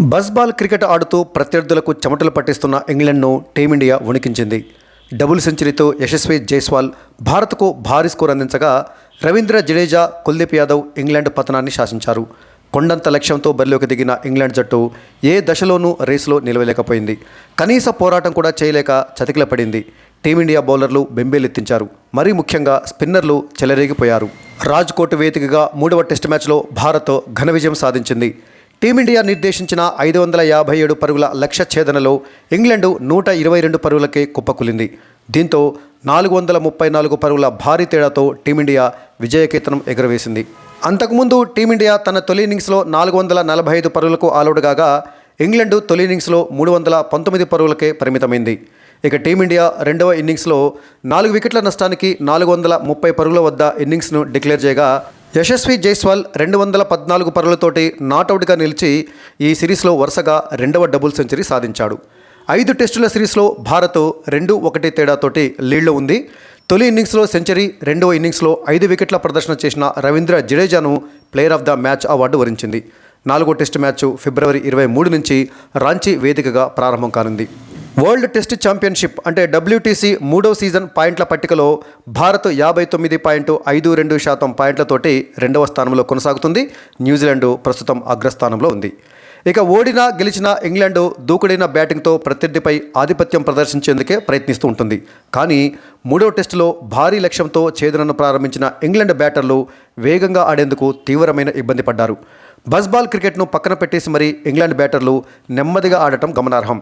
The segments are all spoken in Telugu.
బస్బాల్ క్రికెట్ ఆడుతూ ప్రత్యర్థులకు చెమటలు పట్టిస్తున్న ఇంగ్లాండ్ను టీమిండియా వణికించింది. డబుల్ సెంచరీతో యశస్వి జైస్వాల్ భారత్కు భారీ స్కోర్ అందించగా రవీంద్ర జడేజా కుల్దీప్ యాదవ్ ఇంగ్లాండ్ పతనాన్ని శాసించారు. కొండంత లక్ష్యంతో బరిలోకి దిగిన ఇంగ్లాండ్ జట్టు ఏ దశలోనూ రేసులో నిలవలేకపోయింది. కనీస పోరాటం కూడా చేయలేక చతికిలపడింది. టీమిండియా బౌలర్లు బెంబేలెత్తించారు. మరీ ముఖ్యంగా స్పిన్నర్లు చెలరేగిపోయారు. రాజ్కోట్ వేదికగా మూడవ టెస్ట్ మ్యాచ్లో భారత్ ఘన విజయం సాధించింది. టీమిండియా నిర్దేశించిన ఐదు వందల యాభై ఏడు పరుగుల లక్ష్య ఛేదనలో ఇంగ్లాండు నూట ఇరవై రెండు పరుగులకే కుప్పకూలింది. దీంతో నాలుగు వందల ముప్పై నాలుగు పరుగుల భారీ తేడాతో టీమిండియా విజయకేతనం ఎగురవేసింది. అంతకుముందు టీమిండియా తన తొలి ఇన్నింగ్స్లో నాలుగు వందల నలభై ఐదు పరుగులకు ఆలౌట్ కాగా ఇంగ్లాండు తొలి ఇన్నింగ్స్లో మూడు వందల పంతొమ్మిది పరుగులకే పరిమితమైంది. ఇక టీమిండియా రెండవ ఇన్నింగ్స్లో నాలుగు వికెట్ల నష్టానికి నాలుగు వందల ముప్పై పరుగుల వద్ద ఇన్నింగ్స్ను డిక్లేర్ చేయగా యశస్వి జైస్వాల్ రెండు వందల పద్నాలుగు పరులతోటి నాటౌట్గా నిలిచి ఈ సిరీస్లో వరుసగా రెండవ డబుల్ సెంచరీ సాధించాడు. ఐదు టెస్టుల సిరీస్లో భారత్ రెండు ఒకటి తేడాతోటి లీడ్లో ఉంది. తొలి ఇన్నింగ్స్లో సెంచరీ రెండవ ఇన్నింగ్స్లో ఐదు వికెట్ల ప్రదర్శన చేసిన Ravindra జడేజాను player of the match award వరించింది. నాలుగో టెస్టు మ్యాచ్ ఫిబ్రవరి ఇరవై మూడు నుంచి రాంచీ వేదికగా ప్రారంభం కానుంది. వరల్డ్ టెస్ట్ ఛాంపియన్షిప్ అంటే డబ్ల్యూటీసీ మూడో సీజన్ పాయింట్ల పట్టికలో భారత్ యాభై తొమ్మిది పాయింట్ ఐదు రెండు శాతం పాయింట్లతోటి రెండవ స్థానంలో కొనసాగుతుంది. న్యూజిలాండ్ ప్రస్తుతం అగ్రస్థానంలో ఉంది. ఇక ఓడినా గెలిచిన ఇంగ్లాండ్ దూకుడైన బ్యాటింగ్తో ప్రత్యర్థిపై ఆధిపత్యం ప్రదర్శించేందుకే ప్రయత్నిస్తూ ఉంటుంది. కానీ మూడో టెస్టులో భారీ లక్ష్యంతో ఛేదనను ప్రారంభించిన ఇంగ్లాండ్ బ్యాటర్లు వేగంగా ఆడేందుకు తీవ్రమైన ఇబ్బంది పడ్డారు. బస్బాల్ క్రికెట్ను పక్కన పెట్టేసి మరీ ఇంగ్లాండ్ బ్యాటర్లు నెమ్మదిగా ఆడటం గమనార్హం.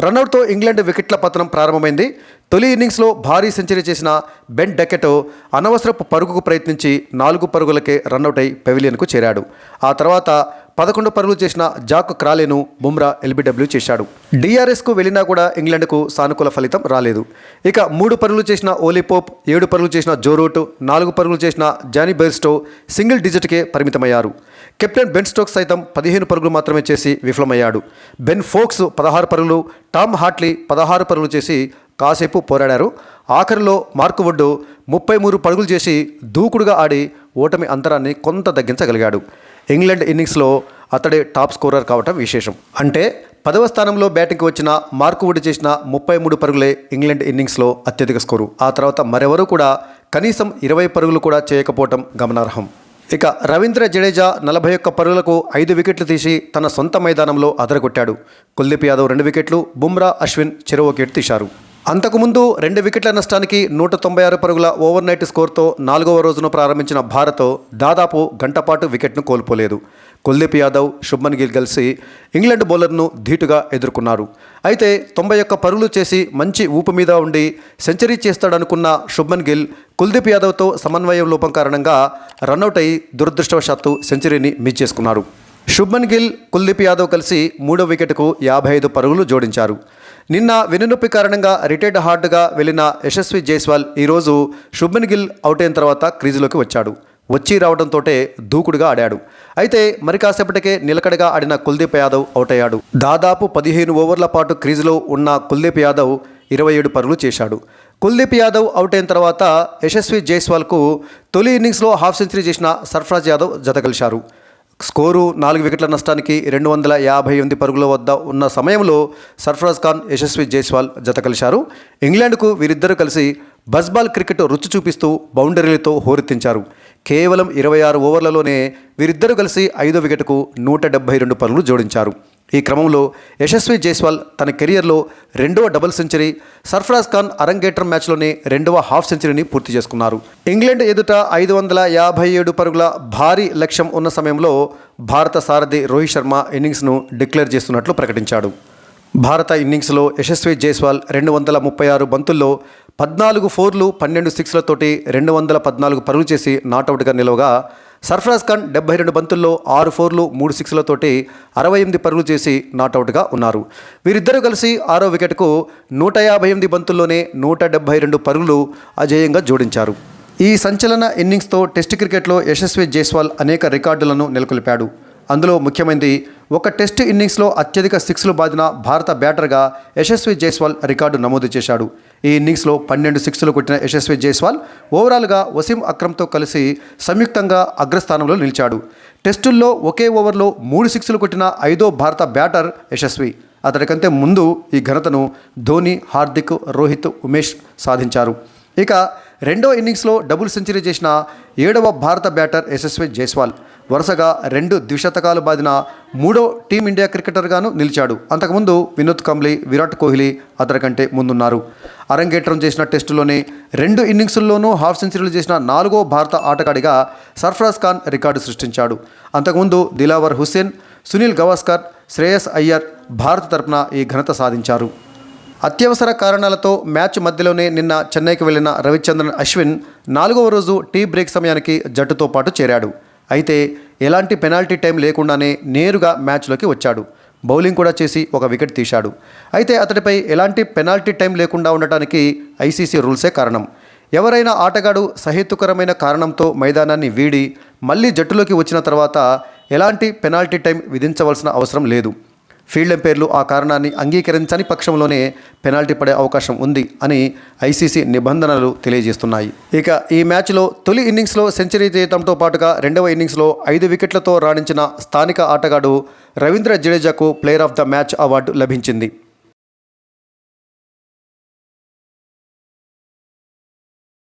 రన్అట్తో ఇంగ్లాండ్ వికెట్ల పతనం ప్రారంభమైంది. తొలి ఇన్నింగ్స్లో భారీ సెంచరీ చేసిన బెన్ డెకెటో అనవసరపు పరుగుకు ప్రయత్నించి నాలుగు పరుగులకే రన్అట్ అయి పెవిలియన్కు చేరాడు. ఆ తర్వాత పదకొండు పరుగులు చేసిన జాక్ క్రాలేను బుమ్రా ఎల్బిడబ్ల్యూ చేశాడు. డిఆర్ఎస్కు వెళ్ళినా కూడా ఇంగ్లాండ్కు సానుకూల ఫలితం రాలేదు. ఇక మూడు పరుగులు చేసిన ఓలీపోప్ ఏడు పరుగులు చేసిన జోరూట్ నాలుగు పరుగులు చేసిన జానీ బెర్స్టో సింగిల్ డిజిట్కే పరిమితమయ్యారు. కెప్టెన్ బెన్ స్టోక్స్ సైతం పదిహేను పరుగులు మాత్రమే చేసి విఫలమయ్యాడు. బెన్ ఫోక్స్ పదహారు పరుగులు టామ్ హాట్లీ పదహారు పరుగులు చేసి కాసేపు పోరాడారు. ఆఖరిలో మార్క్ వుడ్ ముప్పై మూడు పరుగులు చేసి దూకుడుగా ఆడి ఓటమి అంతరాన్ని కొంత తగ్గించగలిగాడు. ఇంగ్లాండ్ ఇన్నింగ్స్లో అతడే టాప్ స్కోరర్ కావటం విశేషం. అంటే పదవ స్థానంలో బ్యాటింగ్కి వచ్చిన మార్కువుడ్ చేసిన ముప్పై మూడు పరుగులే ఇంగ్లాండ్ ఇన్నింగ్స్లో అత్యధిక స్కోరు. ఆ తర్వాత మరెవరూ కూడా కనీసం ఇరవై పరుగులు కూడా చేయకపోవటం గమనార్హం. ఇక రవీంద్ర జడేజా నలభై ఒక్క పరుగులకు ఐదు వికెట్లు తీసి తన సొంత మైదానంలో అదరగొట్టాడు. కుల్దీప్ యాదవ్ రెండు వికెట్లు బుమ్రా అశ్విన్ చెరో వికెట్ తీశారు. అంతకుముందు రెండు వికెట్ల నష్టానికి నూట తొంభై ఆరు పరుగుల ఓవర్ నైట్ స్కోర్తో నాలుగవ రోజును ప్రారంభించిన భారత్ దాదాపు గంటపాటు వికెట్ను కోల్పోలేదు. కుల్దీప్ యాదవ్ శుభ్మన్ గిల్ కలిసి ఇంగ్లాండ్ బౌలర్ను ధీటుగా ఎదుర్కొన్నారు. అయితే తొంభై ఒక్క పరుగులు చేసి మంచి ఊపు మీద ఉండి సెంచరీ చేస్తాడనుకున్న శుభ్మన్ గిల్ కుల్దీప్ యాదవ్తో సమన్వయం లోపం కారణంగా రన్అట్ అయి దురదృష్టవశాత్తు సెంచరీని మిస్ చేసుకున్నారు. శుభ్మన్ గిల్ కుల్దీప్ యాదవ్ కలిసి మూడో వికెట్కు యాభై ఐదు పరుగులు జోడించారు. నిన్న వెన్నునొప్పి కారణంగా రిటైర్డ్ హార్డ్గా వెళ్ళిన యశస్వి జైస్వాల్ ఈరోజు శుభ్మన్ గిల్ అవుట్ అయిన తర్వాత క్రీజులోకి వచ్చాడు. వచ్చి రావడంతో దూకుడుగా ఆడాడు. అయితే మరి కాసేపటికే నిలకడగా ఆడిన కుల్దీప్ యాదవ్ అవుట్ అయ్యాడు. దాదాపు పదిహేను ఓవర్ల పాటు క్రీజులో ఉన్న కుల్దీప్ యాదవ్ ఇరవై ఏడు పరుగులు చేశాడు. కుల్దీప్ యాదవ్ అవుట్ అయిన తర్వాత యశస్వి జైస్వాల్కు తొలి ఇన్నింగ్స్లో హాఫ్ సెంచరీ చేసిన సర్ఫరాజ్ యాదవ్ జతకలిశారు. స్కోరు నాలుగు వికెట్ల నష్టానికి రెండు వందల యాభై ఎనిమిది పరుగుల వద్ద ఉన్న సమయంలో సర్ఫరాజ్ ఖాన్ యశస్వి జైస్వాల్ జత కలిశారు. ఇంగ్లాండ్కు వీరిద్దరూ కలిసి బస్బాల్ క్రికెట్ రుచి చూపిస్తూ బౌండరీలతో హోరెత్తించారు. కేవలం ఇరవై ఆరు ఓవర్లలోనే వీరిద్దరూ కలిసి ఐదో వికెట్కు నూట డెబ్బై రెండు పరుగులు జోడించారు. ఈ క్రమంలో యశస్వి జైస్వాల్ తన కెరియర్లో రెండవ డబుల్ సెంచరీ సర్ఫరాజ్ ఖాన్ అరంగేట్రం మ్యాచ్లోనే రెండవ హాఫ్ సెంచరీని పూర్తి చేసుకున్నారు. ఇంగ్లాండ్ ఎదుట ఐదు వందల యాభై ఏడు పరుగుల భారీ లక్ష్యం ఉన్న సమయంలో భారత సారథి రోహిత్ శర్మ ఇన్నింగ్స్ను డిక్లేర్ చేస్తున్నట్లు ప్రకటించాడు. భారత ఇన్నింగ్స్లో యశస్వి జైస్వాల్ రెండు వందల ముప్పై ఆరు బంతుల్లో పద్నాలుగు ఫోర్లు పన్నెండు సిక్స్లతోటి రెండు వందల పద్నాలుగు పరుగులు చేసి నాటౌట్గా నిలవగా సర్ఫరాజ్ ఖాన్ డెబ్బై రెండు బంతుల్లో ఆరు ఫోర్లు మూడు సిక్స్లతోటి అరవై ఎనిమిది పరుగులు చేసి నాటౌట్గా ఉన్నారు. వీరిద్దరూ కలిసి ఆరో వికెట్కు నూట యాభై ఎనిమిది బంతుల్లోనే నూట డెబ్బై రెండు పరుగులు అజేయంగా జోడించారు. ఈ సంచలన ఇన్నింగ్స్తో టెస్ట్ క్రికెట్లో యశస్వి జైస్వాల్ అనేక రికార్డులను నెలకొల్పాడు. అందులో ముఖ్యమైనది ఒక టెస్ట్ ఇన్నింగ్స్లో అత్యధిక సిక్స్లు బాదిన భారత బ్యాటర్గా యశస్వి జైస్వాల్ రికార్డు నమోదు చేశాడు. ఈ ఇన్నింగ్స్లో పన్నెండు సిక్స్లు కొట్టిన యశస్వి జైస్వాల్ ఓవరాల్గా వసీం అక్రమ్తో కలిసి సంయుక్తంగా అగ్రస్థానంలో నిలిచాడు. టెస్టుల్లో ఒకే ఓవర్లో మూడు సిక్స్లు కొట్టిన ఐదో భారత బ్యాటర్ యశస్వి. అతడికంటే ముందు ఈ ఘనతను ధోని హార్దిక్ రోహిత్ ఉమేష్ సాధించారు. ఇక రెండో ఇన్నింగ్స్లో డబుల్ సెంచరీ చేసిన ఏడవ భారత బ్యాటర్ యశస్వి జైస్వాల్. వరుసగా రెండు ద్విశతకాలు బాదిన మూడో టీమిండియా క్రికెటర్గాను నిలిచాడు. అంతకుముందు వినోద్ కంబ్లీ విరాట్ కోహ్లీ అతడికంటే ముందున్నారు. అరంగేట్రం చేసిన టెస్టులోనే రెండు ఇన్నింగ్స్ల్లోనూ హాఫ్ సెంచరీలు చేసిన నాలుగో భారత ఆటగాడిగా సర్ఫరాజ్ ఖాన్ రికార్డు సృష్టించాడు. అంతకుముందు దిలావర్ హుస్సేన్ సునీల్ గవాస్కర్ శ్రేయస్ అయ్యర్ భారత్ తరపున ఈ ఘనత సాధించారు. అత్యవసర కారణాలతో మ్యాచ్ మధ్యలోనే నిన్న చెన్నైకి వెళ్ళిన రవిచంద్రన్ అశ్విన్ నాలుగవ రోజు టీ బ్రేక్ సమయానికి జట్టుతో పాటు చేరాడు. అయితే ఎలాంటి పెనాల్టీ టైం లేకుండానే నేరుగా మ్యాచ్లోకి వచ్చాడు. బౌలింగ్ కూడా చేసి ఒక వికెట్ తీశాడు. అయితే అతడిపై ఎలాంటి పెనాల్టీ టైం లేకుండా ఉండటానికి ఐసీసీ రూల్సే కారణం. ఎవరైనా ఆటగాడు సహేతుకరమైన కారణంతో మైదానాన్ని వీడి మళ్ళీ జట్టులోకి వచ్చిన తర్వాత ఎలాంటి పెనాల్టీ టైం విధించవలసిన అవసరం లేదు. ఫీల్డ్ ఎంపైర్లు ఆ కారణాన్ని అంగీకరించని పక్షంలోనే పెనాల్టీ పడే అవకాశం ఉంది అని ఐసీసీ నిబంధనలు తెలియజేస్తున్నాయి. ఇక ఈ మ్యాచ్లో తొలి ఇన్నింగ్స్లో సెంచరీ చేయడంతో పాటుగా రెండవ ఇన్నింగ్స్లో ఐదు వికెట్లతో రాణించిన స్థానిక ఆటగాడు Ravindra జడేజాకు player of the match award లభించింది.